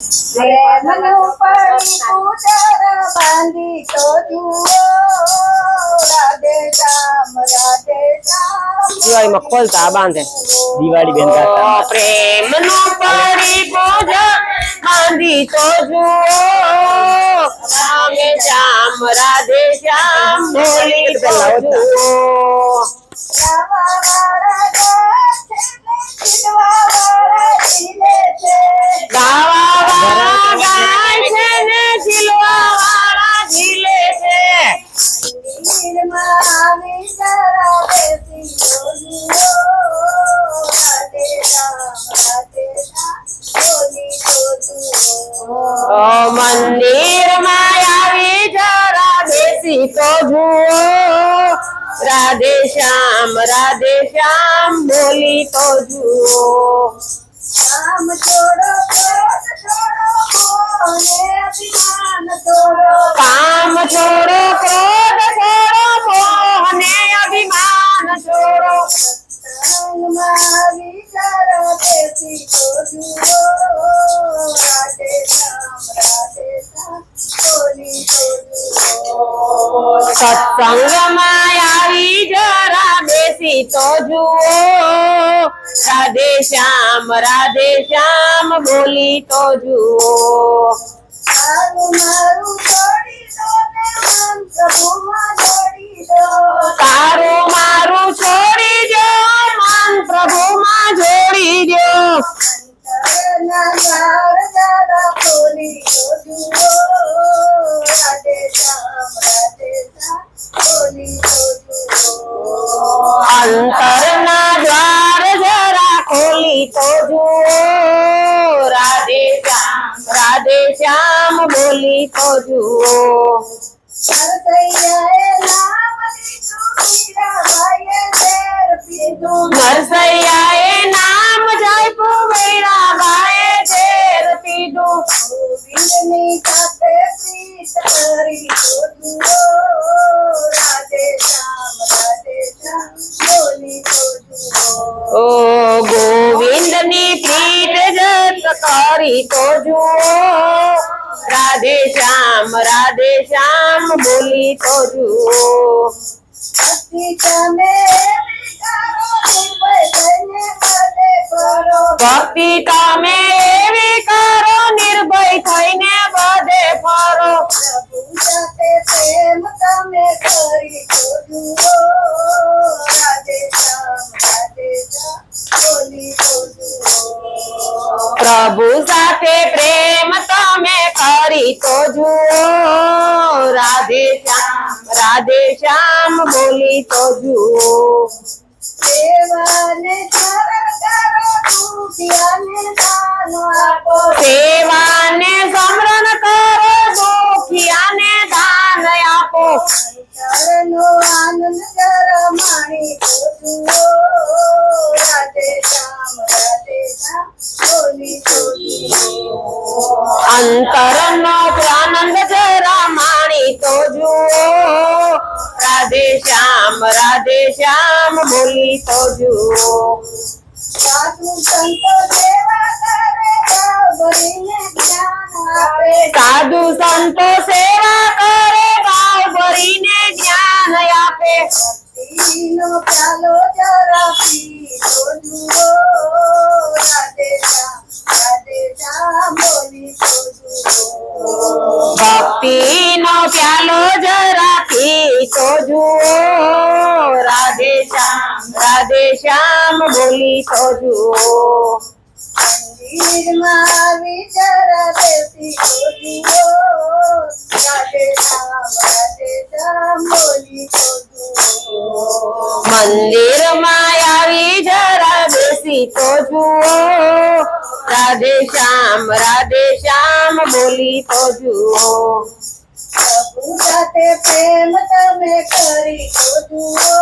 પ્રેમનું પડી બાંધી તો દિવાળીમાં ખોલતા આ બાંધે. દિવાળી બેન કાકા ઓ પ્રેમ નો પડી પૂજા બાંધી તો જુઓ. રામે શ્યામ રાધે શ્યામ. બોલી તો જુઓ. રાધે શ્યામ રાધે શ્યામ બોલી તો જુઓ કામ છોડો ક્રોધ છોડો મોહને અભિમાન છોડો કામ છોડો ક્રોધ છોડો મોહ ને અભિમાન છોડો સંગમાં બેસી તો જુઓ. રાધે શ્યામ રાધે શ્યામ બોલી તો જુઓ. મારું મારું ખોલી તો જુઓ રાધે શ્યામ રાધે શ્યામ બોલી તો જુઓ નરસૈયાએ નામ લીધું મીરાબાઈએ ઝેર પીધું નરસૈયાએ નામ જપ્યું મીરાબાએ ઝેર પીધું ગોવિંદની સાથે પ્રીત કરી તો કરી તો જુઓ રાધે શ્યામ રાધે શ્યામ બોલી તો જુઓ ભક્તિ તમે એવી કરો નિર્ભય થઈને બધે કરો ભક્તિ તમે પ્રભુ સાથે પ્રેમ તમે કરી તો જુઓ રાધે શ્યામ રાધે શ્યામ બોલી તો જુઓ સેવાને શરણ કરો દુખિયાને દાન આપો સેવાને સમરણ કરો દુખિયાને દાન આપો અંતરનો આનંદ જરા માણી તો જુઓ અંતરનો આનંદ છે માણી તો જુઓ. રાધે શ્યામ રાધે શ્યામ બોલી તો જુઓ. સાધુ સંતો સેવા કરે સાધુ સંતો સેવા કરે ભાવ ભરીને જ્ઞાન આપે. ભક્તિનો પ્યાલો જરા પી તો જુઓ. જુઓ ભક્તિનો પ્યાલો જરા પી તો જુઓ રાધે શ્યામ રાધે શ્યામ બોલી તો જુઓ મંદિરમાં આવી જરા બેસી તો જુઓ રાધે શ્યામ રાધે શ્યામ બોલી તો જુઓ મંદિરમાં આવી જરા બેસી તો જુઓ રાધે શ્યામ રાધે શ્યામ બોલી તો જુઓ પ્રભુ સાથે પ્રેમ તમે કરી તો જુઓ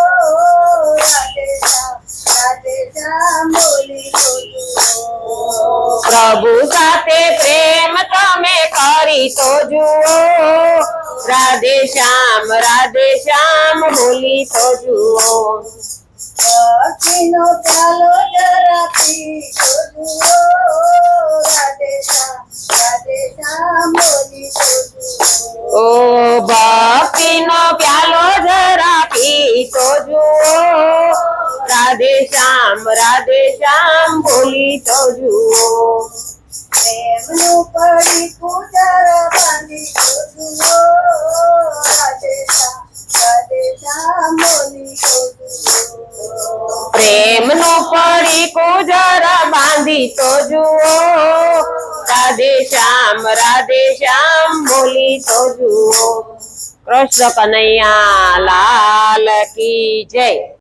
રાધે શ્યામ રાધે શ્યામ બોલી તો જુઓ પ્રભુ સાથે પ્રેમ તમે કરી તો જુઓ રાધે શ્યામ રાધે શ્યામ બોલી તો જુઓ ભક્તિનો પ્યાલો જરા શ્યામ રાધે શ્યામ બોલી તો જુઓ પ્રેમનું પડીકું જરા બાંધી તો જુઓ રાધે શ્યામ રાધે શ્યામ બોલી તો જુઓ પ્રેમનું પડીકું જરા બાંધી તો જુઓ રાધે શ્યામ રાધે શ્યામ બોલી તો જુઓ કૃષ્ણ કનૈયા લાલ કી જય